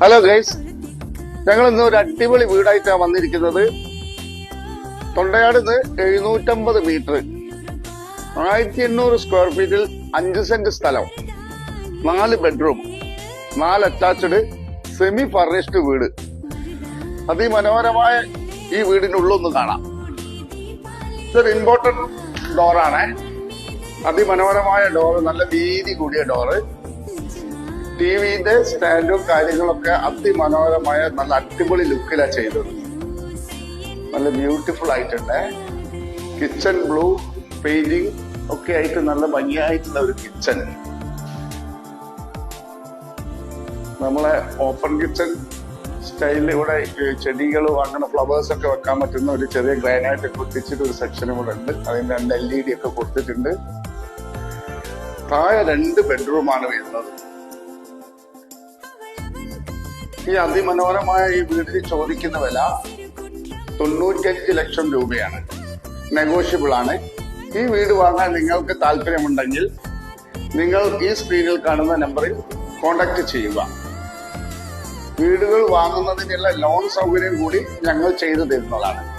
Hello guys ഞങ്ങൾ ഇന്ന് ഒരു അടിപൊളി വീടായിട്ടാണ് വന്നിരിക്കുന്നത്. തൊണ്ടയാട് നിന്ന് എഴുന്നൂറ്റമ്പത് മീറ്റർ. ആയിരത്തി എണ്ണൂറ് സ്ക്വയർ ഫീറ്റിൽ അഞ്ച് സെന്റ് സ്ഥലം. നാല് ബെഡ്റൂം നാല് അറ്റാച്ച്ഡ് സെമി ഫർണിഷ്ഡ് വീട്. അതിമനോഹരമായ ഈ വീടിന്റെ ഉള്ളൊന്ന് കാണാം. ഇതൊരു ഇമ്പോർട്ടന്റ് ഡോറാണ് അതിമനോഹരമായ ഡോറ് നല്ല വീതി കൂടിയ ഡോറ് ടിവിന്റെ സ്റ്റാൻഡും കാര്യങ്ങളൊക്കെ അതിമനോഹരമായ നല്ല അടിപൊളി ലുക്കിലാണ് ചെയ്തത്. നല്ല ബ്യൂട്ടിഫുൾ ആയിട്ടുണ്ട്. കിച്ചൺ ബ്ലൂ പെയിന്റിങ് ഒക്കെ ആയിട്ട് നല്ല ഭംഗിയായിട്ടുള്ള ഒരു കിച്ചൺ. നമ്മളെ ഓപ്പൺ കിച്ചൺ സ്റ്റൈലിൽ ഇവിടെ ചെടികളും അങ്ങനെ ഫ്ലവേഴ്സ് ഒക്കെ വെക്കാൻ പറ്റുന്ന ഒരു ചെറിയ ഗ്രാനൈറ്റ് കുത്തിച്ചിട്ട് ഒരു സെക്ഷനും കൂടെ ഉണ്ട്. അതിന് രണ്ട് എൽ ഇ ഡി ഒക്കെ കൊടുത്തിട്ടുണ്ട്. താഴെ രണ്ട് ബെഡ്റൂമാണ് വരുന്നത്. ഈ അതിമനോഹരമായ ഈ വീടിന് ചോദിക്കുന്ന വില തൊണ്ണൂറ്റഞ്ച് ലക്ഷം രൂപയാണ്. നെഗോഷ്യബിൾ ആണ്. ഈ വീട് വാങ്ങാൻ നിങ്ങൾക്ക് താല്പര്യമുണ്ടെങ്കിൽ നിങ്ങൾ ഈ സ്ക്രീനിൽ കാണുന്ന നമ്പറിൽ കോൺടാക്ട് ചെയ്യുക. വീടുകൾ വാങ്ങുന്നതിനുള്ള ലോൺ സൗകര്യം കൂടി ഞങ്ങൾ ചെയ്തു തരുന്നതാണ്.